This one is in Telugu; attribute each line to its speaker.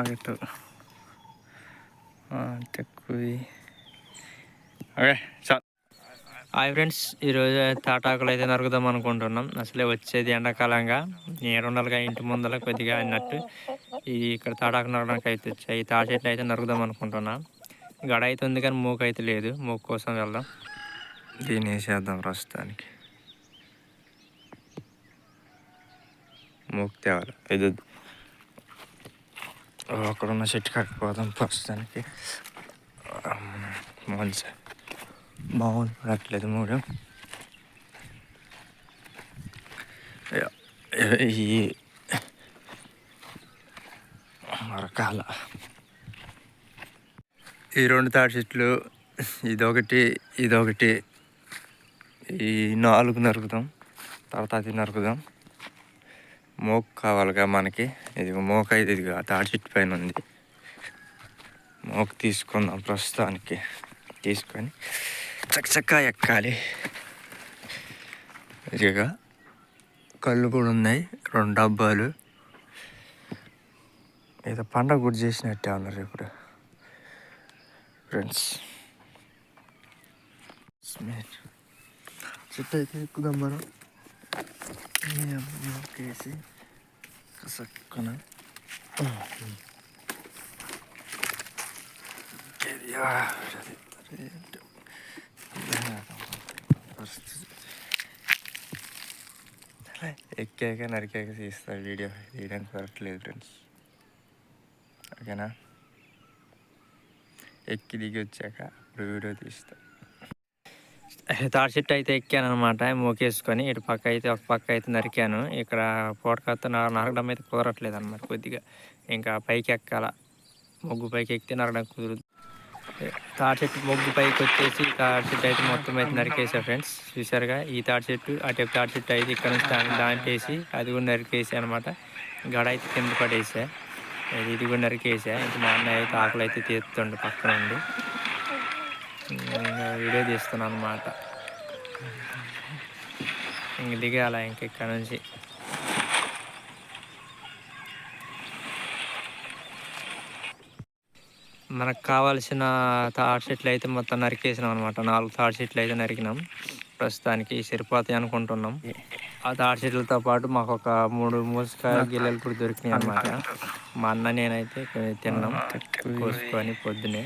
Speaker 1: ఆగట్టు. తక్కువ. ఓకే చాలు. హాయ్ ఫ్రెండ్స్ ఈరోజు తాటాకులు అయితే నరుకుదాం అనుకుంటున్నాం. అసలే వచ్చేది ఎండాకాలంగా. నేను ఉండాలిగా ఇంటి ముందర కొద్దిగా అన్నట్టు ఈ ఇక్కడ తాటాకు నరకడానికి అయితే వచ్చాయి. ఈ తాటి చెట్లు అయితే నరుకుదాం అనుకుంటున్నా. గడ అయితే ఉంది కానీ మూకు అయితే లేదు. మూకు కోసం వెళ్దాం. దీన్ని వేసేద్దాం ప్రస్తుతానికి. మూకు తేవాలి ఇది అక్కడ ఉన్న చెట్టు కట్టుకోదాం ప్రస్తుతానికి మంచి బాగుంది పడట్లేదు మూడు. ఈ మరకాల. ఈ రెండు తాటి చెట్లు ఇదొకటి ఇదొకటి. ఈ నాలుగు నరుకుదాం. తర్వాత అది నరుకుదాం. మోక్ కావాలిగా మనకి. ఇది మోక్ అయితే ఇది తాడి చెట్టు పైన ఉంది. మోక్ తీసుకుందాం ప్రస్తుతానికి. తీసుకొని చక్కచక్క ఎక్కాలి. ఇదిగా కళ్ళు కూడా ఉన్నాయి రెండు డబ్బాలు. ఏదో పండగ గుడి చేసినట్టే ఉన్నారు ఇప్పుడు. ఫ్రెండ్స్. చెట్టు అయితే ఎక్కుదాం మనం. కేసి కసక్కన ఎక్కాక నరికాక తీస్తా వీడియో తీయడానికి కుదరట్లేదు ఫ్రెండ్స్ ఓకేనా ఎక్కి దిగి వచ్చాక ఇప్పుడు వీడియో తీస్తా తాడి చెట్టు అయితే ఎక్కాను అనమాట మోకేసుకొని ఇటు పక్క అయితే ఒక పక్క అయితే నరికాను. ఇక్కడ పూటకత్త నరకడం అయితే కుదరట్లేదు అనమాట కొద్దిగా. ఇంకా పైకి ఎక్కాల. మొగ్గు పైకి ఎక్కితే నరకడం కుదరదు తాడి చెట్టు మొగ్గు పైకి వచ్చేసి తాడి చెట్టు అయితే మొత్తం అయితే నరికేసా ఫ్రెండ్స్. చూసారుగా ఈ తాడి చెట్టు అటు తాడి చెట్టు అయితే ఇక్కడ నుంచి దాంటేసి అది కూడా నరికేసా అనమాట గడ అయితే కింద పడేసా. ఇది కూడా నరికేసా. ఇంకా మా అన్నయ్య అయితే ఆకులు అయితే తీస్తుండే పక్కన ఉండి. వీడియో తీస్తున్నాను అనమాట ఇంక దిగాల ఇంక ఇక్కడ నుంచి. మనకు కావాల్సిన తాడి చెట్లు అయితే మొత్తం నరికేసినాం అనమాట నాలుగు తాడి చెట్లు అయితే నరికినాం. ప్రస్తుతానికి సరిపోతాయి అనుకుంటున్నాం. ఆ తాడి షీట్లతో పాటు మాకు ఒక మూడు మూసకాయ గిల్లెలు కూడా దొరికినాయి అనమాట మా అన్న నేనైతే తిన్నాం. కోసుకొని పొద్దునే.